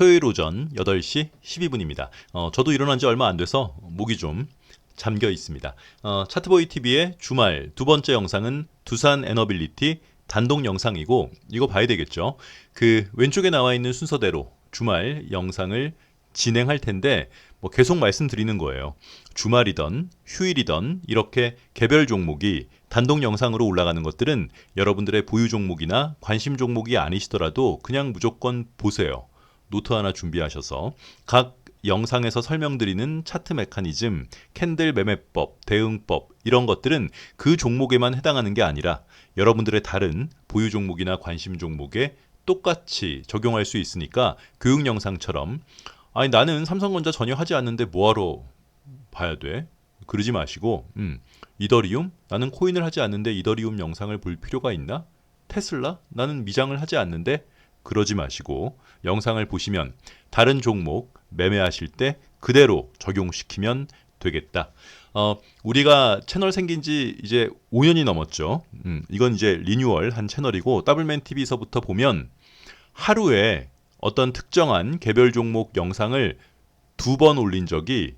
토요일 오전 8시 12분입니다. 어, 저도 일어난 지 얼마 안 돼서 목이 좀 잠겨 있습니다. 어, 차트보이 TV의 주말 두 번째 영상은 두산 에너빌리티 단독 영상이고 이거 봐야 되겠죠. 그 왼쪽에 나와 있는 순서대로 주말 영상을 진행할 텐데 뭐 계속 말씀드리는 거예요. 주말이던 휴일이던 이렇게 개별 종목이 단독 영상으로 올라가는 것들은 여러분들의 보유 종목이나 관심 종목이 아니시더라도 그냥 무조건 보세요. 노트 하나 준비하셔서 각 영상에서 설명드리는 차트 메커니즘, 캔들 매매법, 대응법 이런 것들은 그 종목에만 해당하는 게 아니라 여러분들의 다른 보유 종목이나 관심 종목에 똑같이 적용할 수 있으니까 교육 영상처럼 아니 나는 삼성전자 전혀 하지 않는데 뭐하러 봐야 돼? 그러지 마시고 음, 이더리움 나는 코인을 하지 않는데 이더리움 영상을 볼 필요가 있나? 테슬라 나는 미장을 하지 않는데 그러지 마시고 영상을 보시면 다른 종목 매매하실 때 그대로 적용시키면 되겠다. 어, 우리가 채널 생긴 지 이제 5년이 넘었죠. 음, 이건 이제 리뉴얼 한 채널이고 더블맨 TV서부터 보면 하루에 어떤 특정한 개별 종목 영상을 두 번 올린 적이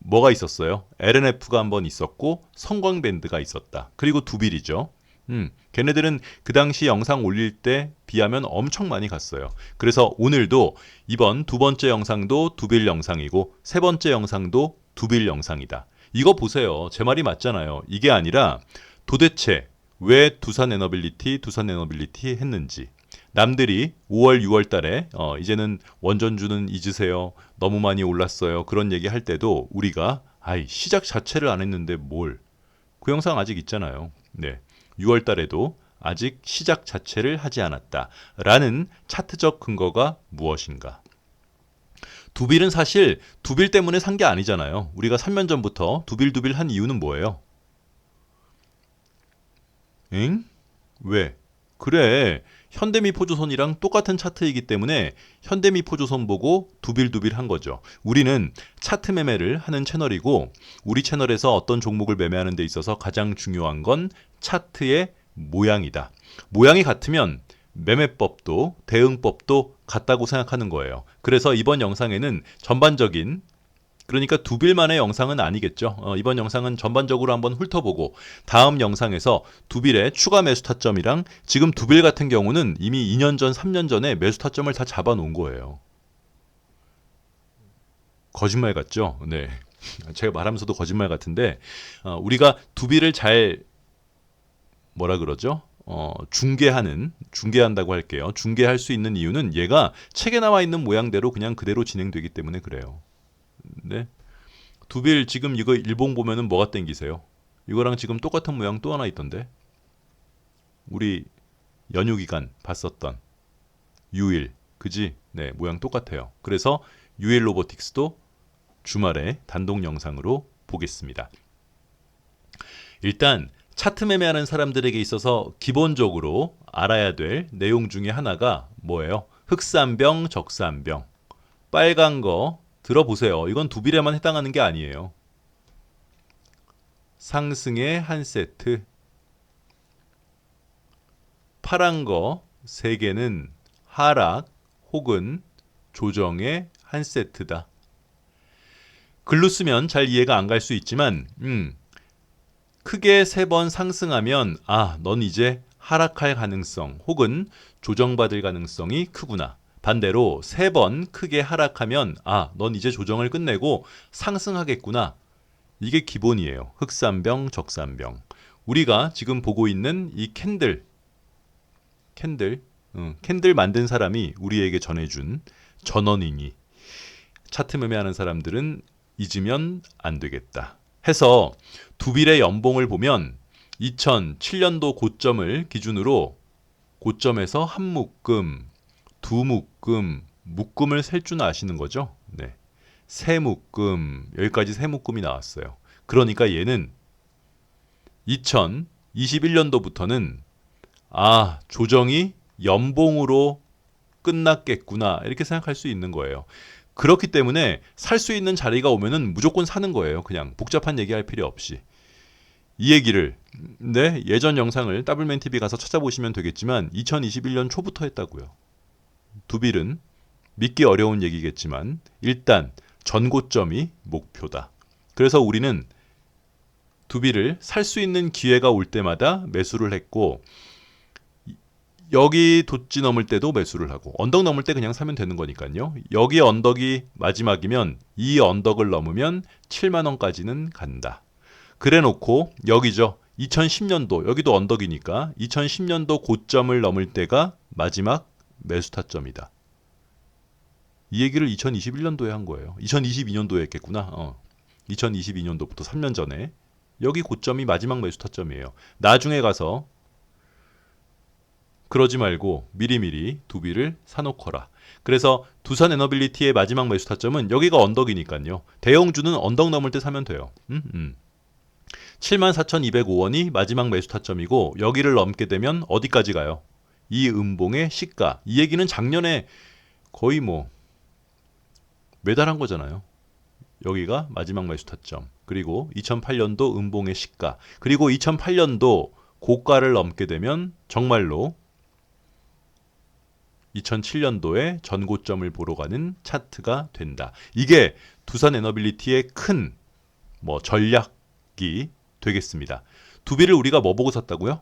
뭐가 있었어요? LNF가 한 번 있었고 성광밴드가 있었다. 그리고 두빌이죠. 음, 걔네들은 그 당시 영상 올릴 때 비하면 엄청 많이 갔어요. 그래서 오늘도 이번 두 번째 영상도 두빌 영상이고 세 번째 영상도 두빌 영상이다. 이거 보세요. 제 말이 맞잖아요. 이게 아니라 도대체 왜 두산 에너빌리티, 두산 에너빌리티 했는지. 남들이 5월, 6월 달에 어, 이제는 원전주는 잊으세요. 너무 많이 올랐어요. 그런 얘기 할 때도 우리가 아이 시작 자체를 안 했는데 뭘? 그 영상 아직 있잖아요. 네. 6월 달에도 아직 시작 자체를 하지 않았다. 라는 차트적 근거가 무엇인가? 두빌은 사실 두빌 때문에 산 게 아니잖아요. 우리가 3년 전부터 두빌 두빌 한 이유는 뭐예요? 응? 왜? 그래. 현대미포조선이랑 똑같은 차트이기 때문에 현대미포조선 보고 두빌두빌 한 거죠. 우리는 차트 매매를 하는 채널이고 우리 채널에서 어떤 종목을 매매하는 데 있어서 가장 중요한 건 차트의 모양이다. 모양이 같으면 매매법도 대응법도 같다고 생각하는 거예요. 그래서 이번 영상에는 전반적인 그러니까 두 빌만의 영상은 아니겠죠. 어, 이번 영상은 전반적으로 한번 훑어보고 다음 영상에서 두 빌의 추가 매수 타점이랑 지금 두 빌 같은 경우는 이미 2년 전, 3년 전에 매수 타점을 다 잡아놓은 거예요. 거짓말 같죠? 네. 제가 말하면서도 거짓말 같은데 어, 우리가 두 빌을 잘 뭐라 그러죠? 어, 중계하는 중계한다고 할게요. 중계할 수 있는 이유는 얘가 책에 나와 있는 모양대로 그냥 그대로 진행되기 때문에 그래요. 네. 두빌 지금 이거 일봉 보면은 뭐가 땡기세요? 이거랑 지금 똑같은 모양 또 하나 있던데. 우리 연휴 기간 봤었던 유일 그지? 네, 모양 똑같아요. 그래서 유일 로보틱스도 주말에 단독 영상으로 보겠습니다. 일단 차트 매매하는 사람들에게 있어서 기본적으로 알아야 될 내용 중에 하나가 뭐예요? 흑산병, 적산병. 빨간 거 들어보세요. 이건 두 빌에만 해당하는 게 아니에요. 상승의 한 세트. 파란 거세 개는 하락 혹은 조정의 한 세트다. 글로 쓰면 잘 이해가 안 갈 수 있지만, 음, 크게 세 번 상승하면, 아, 넌 이제 하락할 가능성 혹은 조정받을 가능성이 크구나. 반대로 세 번 크게 하락하면 아, 넌 이제 조정을 끝내고 상승하겠구나. 이게 기본이에요. 흑산병, 적산병. 우리가 지금 보고 있는 이 캔들, 캔들, 응, 캔들 만든 사람이 우리에게 전해준 전원이니 차트 매매하는 사람들은 잊으면 안 되겠다. 해서 두빌의 연봉을 보면 2007년도 고점을 기준으로 고점에서 한 묶음, 두 묶음, 묶음을 셀 줄 아시는 거죠? 네. 세 묶음, 여기까지 세 묶음이 나왔어요. 그러니까 얘는 2021년도부터는 아, 조정이 연봉으로 끝났겠구나. 이렇게 생각할 수 있는 거예요. 그렇기 때문에 살 수 있는 자리가 오면은 무조건 사는 거예요. 그냥 복잡한 얘기할 필요 없이. 이 얘기를 네, 예전 영상을 더블맨 TV 가서 찾아보시면 되겠지만 2021년 초부터 했다고요. 두빌은 믿기 어려운 얘기겠지만 일단 전고점이 목표다. 그래서 우리는 두비를 살수 있는 기회가 올 때마다 매수를 했고 여기 돛지 넘을 때도 매수를 하고 언덕 넘을 때 그냥 사면 되는 거니까요. 여기 언덕이 마지막이면 이 언덕을 넘으면 7만 원까지는 간다. 그래 놓고 여기죠. 2010년도 여기도 언덕이니까 2010년도 고점을 넘을 때가 마지막 매수 타점이다. 이 얘기를 2021년도에 한 거예요. 2022년도에 했겠구나. 어. 2022년도부터 3년 전에 여기 고점이 마지막 매수 타점이에요. 나중에 가서 그러지 말고 미리미리 두비를 사놓거라. 그래서 두산 에너빌리티의 마지막 매수 타점은 여기가 언덕이니까요. 대형주는 언덕 넘을 때 사면 돼요. 음, 음. 74,205원이 마지막 매수 타점이고 여기를 넘게 되면 어디까지 가요? 이 음봉의 시가. 이 얘기는 작년에 거의 뭐 매달한 거잖아요. 여기가 마지막 매수 타점. 그리고 2008년도 음봉의 시가. 그리고 2008년도 고가를 넘게 되면 정말로 2007년도에 전고점을 보러 가는 차트가 된다. 이게 두산 에너빌리티의 큰 뭐 전략이 되겠습니다. 두비를 우리가 뭐 보고 샀다고요?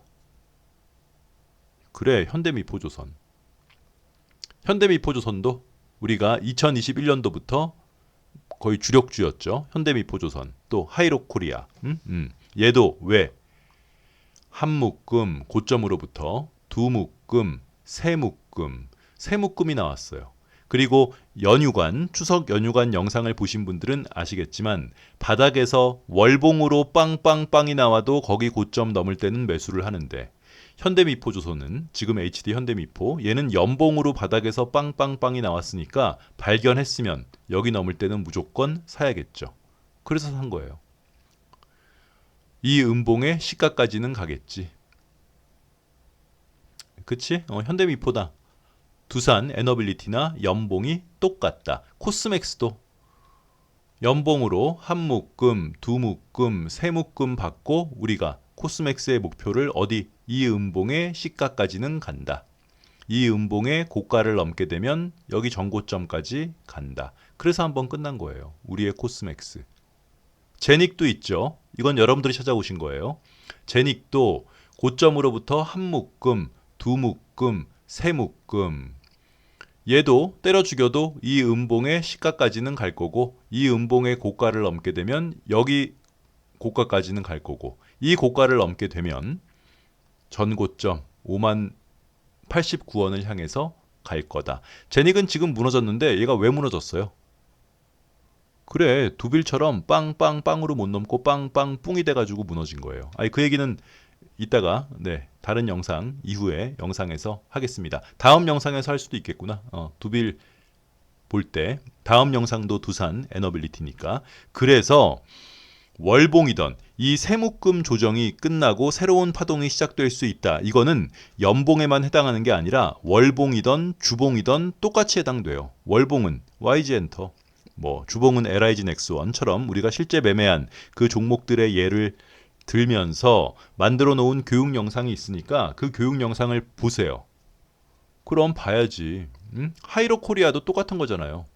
그래, 현대미포조선. 현대미포조선도 우리가 2021년도부터 거의 주력주였죠. 현대미포조선, 또 하이로코리아. 음? 음. 얘도 왜? 한 묶음 고점으로부터 두 묶음, 세 묶음, 세 묶음이 나왔어요. 그리고 연휴관, 추석 연휴관 영상을 보신 분들은 아시겠지만 바닥에서 월봉으로 빵빵빵이 나와도 거기 고점 넘을 때는 매수를 하는데 현대미포조선은 지금 HD 현대미포 얘는 연봉으로 바닥에서 빵빵빵이 나왔으니까 발견했으면 여기 넘을 때는 무조건 사야겠죠. 그래서 산 거예요. 이 음봉의 시가까지는 가겠지. 그치? 어, 현대미포다. 두산 에너빌리티나 연봉이 똑같다. 코스맥스도 연봉으로 한 묶음, 두 묶음, 세 묶음 받고 우리가 코스맥스의 목표를 어디 이 음봉의 시가까지는 간다. 이 음봉의 고가를 넘게 되면 여기 전고점까지 간다. 그래서 한번 끝난 거예요. 우리의 코스맥스. 제닉도 있죠. 이건 여러분들이 찾아오신 거예요. 제닉도 고점으로부터 한 묶음, 두 묶음, 세 묶음. 얘도 때려 죽여도 이 음봉의 시가까지는 갈 거고 이 음봉의 고가를 넘게 되면 여기 고가까지는 갈 거고 이 고가를 넘게 되면 전고점 5만 89원을 향해서 갈 거다. 제닉은 지금 무너졌는데 얘가 왜 무너졌어요? 그래 두빌처럼 빵빵빵으로 못 넘고 빵빵 뿡이 돼가지고 무너진 거예요. 아니 그 얘기는 이따가 네 다른 영상 이후에 영상에서 하겠습니다. 다음 영상에서 할 수도 있겠구나. 어, 두빌 볼 때 다음 영상도 두산 에너빌리티니까 그래서 월봉이던 이 세묶음 조정이 끝나고 새로운 파동이 시작될 수 있다. 이거는 연봉에만 해당하는 게 아니라 월봉이던 주봉이던 똑같이 해당돼요. 월봉은 YG 엔터, 뭐 주봉은 LIG 넥스원처럼 우리가 실제 매매한 그 종목들의 예를 들면서 만들어 놓은 교육 영상이 있으니까 그 교육 영상을 보세요. 그럼 봐야지. 응? 하이로 코리아도 똑같은 거잖아요.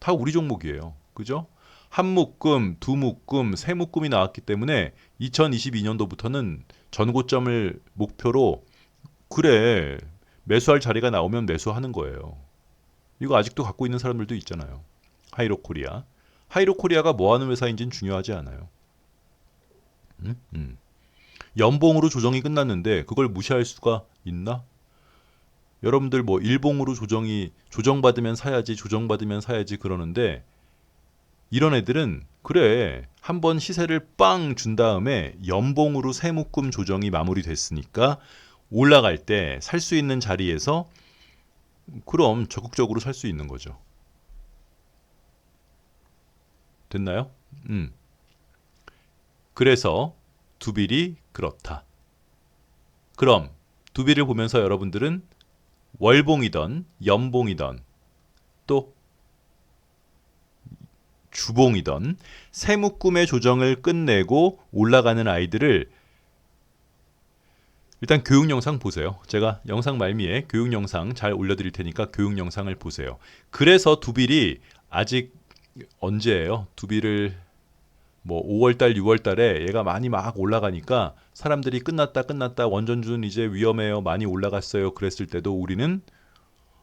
다 우리 종목이에요. 그죠? 한 묶음, 두 묶음, 세 묶음이 나왔기 때문에 2022년도부터는 전고점을 목표로 그래 매수할 자리가 나오면 매수하는 거예요. 이거 아직도 갖고 있는 사람들도 있잖아요. 하이로 코리아. 하이로 코리아가 뭐 하는 회사인지는 중요하지 않아요. 음? 음. 연봉으로 조정이 끝났는데 그걸 무시할 수가 있나? 여러분들 뭐 일봉으로 조정이 조정받으면 사야지 조정받으면 사야지 그러는데 이런 애들은 그래 한 번 시세를 빵 준 다음에 연봉으로 세 묶음 조정이 마무리됐으니까 올라갈 때 살 수 있는 자리에서 그럼 적극적으로 살 수 있는 거죠. 됐나요? 음. 그래서 두빌이 그렇다. 그럼 두빌을 보면서 여러분들은 월봉이던 연봉이던 또 주봉이던 세묶음의 조정을 끝내고 올라가는 아이들을 일단 교육 영상 보세요. 제가 영상 말미에 교육 영상 잘 올려드릴 테니까 교육 영상을 보세요. 그래서 두빌이 아직 언제예요? 두빌을 뭐 5월달, 6월달에 얘가 많이 막 올라가니까 사람들이 끝났다, 끝났다, 원전주는 이제 위험해요, 많이 올라갔어요. 그랬을 때도 우리는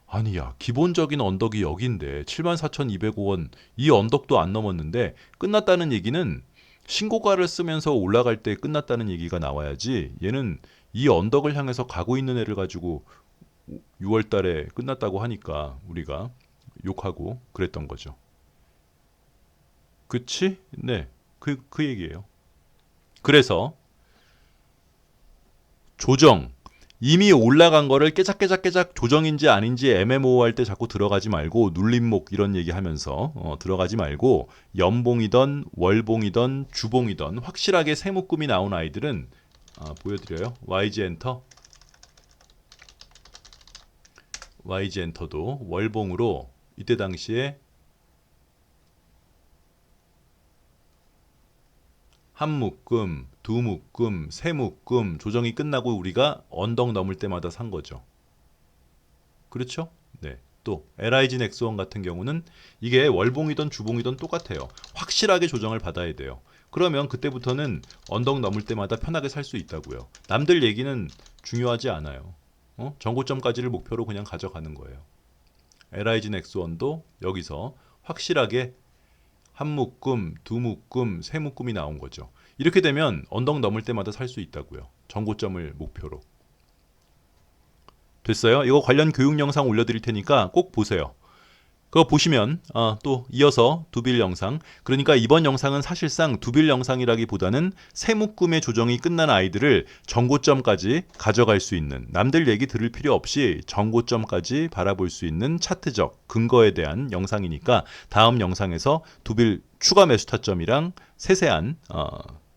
아니야 기본적인 언덕이 여기인데 74,205원 이 언덕도 안 넘었는데 끝났다는 얘기는 신고가를 쓰면서 올라갈 때 끝났다는 얘기가 나와야지 얘는 이 언덕을 향해서 가고 있는 애를 가지고 6월 달에 끝났다고 하니까 우리가 욕하고 그랬던 거죠. 그치? 네. 그, 그 얘기예요. 그래서 조정 이미 올라간 거를 깨작깨작깨작 조정인지 아닌지 애매모호할 때 자꾸 들어가지 말고 눌림목 이런 얘기하면서 어, 들어가지 말고 연봉이던 월봉이던 주봉이던 확실하게 세묶음이 나온 아이들은 아, 보여드려요. YG 엔터 YG 엔터도 월봉으로 이때 당시에 한 묶음, 두 묶음, 세 묶음 조정이 끝나고 우리가 언덕 넘을 때마다 산 거죠. 그렇죠? 네. 또 LIG 넥스원 같은 경우는 이게 월봉이든 주봉이든 똑같아요. 확실하게 조정을 받아야 돼요. 그러면 그때부터는 언덕 넘을 때마다 편하게 살 수 있다고요. 남들 얘기는 중요하지 않아요. 어? 정고점까지를 목표로 그냥 가져가는 거예요. LIG 넥스원도 여기서 확실하게 한 묶음, 두 묶음, 세 묶음이 나온 거죠. 이렇게 되면 언덕 넘을 때마다 살 수 있다고요. 정고점을 목표로. 됐어요? 이거 관련 교육 영상 올려드릴 테니까 꼭 보세요. 그거 보시면 아, 또 이어서 두빌 영상 그러니까 이번 영상은 사실상 두빌 영상이라기보다는 세묶음의 조정이 끝난 아이들을 정고점까지 가져갈 수 있는 남들 얘기 들을 필요 없이 정고점까지 바라볼 수 있는 차트적 근거에 대한 영상이니까 다음 영상에서 두빌 추가 매수 타점이랑 세세한 어,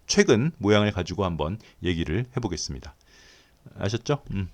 최근 모양을 가지고 한번 얘기를 해보겠습니다. 아셨죠? 음.